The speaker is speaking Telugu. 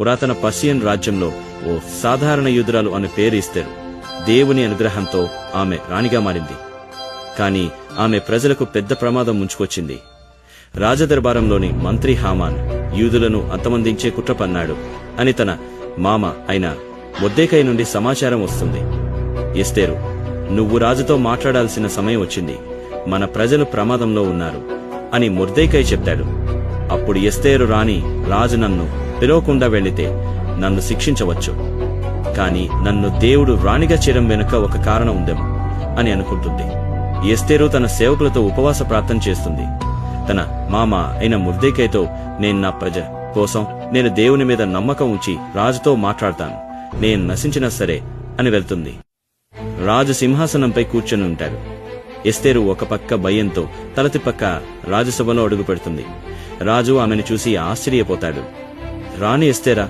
పురాతన పర్షియన్ రాజ్యంలో ఓ సాధారణ యూదురాలు అనే పేరు ఇస్తారు. దేవుని అనుగ్రహంతో ఆమె రాణిగా మారింది. కాని ఆమె ప్రజలకు పెద్ద ప్రమాదం ముంచుకొచ్చింది. రాజదర్బారంలోని మంత్రి హామాన్ యూదులను అంతమందించే కుట్ర పన్నాడు అని తన మామ అయిన మొద్దేకై నుండి సమాచారం వస్తుంది. ఎస్తేరు నువ్వు రాజుతో మాట్లాడాల్సిన సమయం వచ్చింది. మన ప్రజలు ప్రమాదంలో ఉన్నారు అని ముర్దేకై చెప్తాడు. అప్పుడు ఎస్తేరు రాణి రాజు నన్ను పిలవకుండా వెళితే నన్ను శిక్షించవచ్చు. కాని నన్ను దేవుడు రాణిగా చేయడం వెనుక ఒక కారణం ఉందేమో అని అనుకుంటుంది. ఎస్తేరు తన సేవకులతో ఉపవాస ప్రార్థన చేస్తుంది. తన మామ అయిన ముర్దేకైతో నేను నా ప్రజ కోసం నేను దేవుని మీద నమ్మకం ఉంచి రాజుతో మాట్లాడతాను. నేను నశించినా సరే అని వెళ్తుంది. రాజు సింహాసనంపై కూర్చొని ఉంటాడు. ఎస్తేరు ఒక పక్క భయంతో తలతి పక్క రాజసభలో అడుగుపెడుతుంది. రాజు ఆమెను చూసి ఆశ్చర్యపోతాడు. రాణి ఇస్తేరా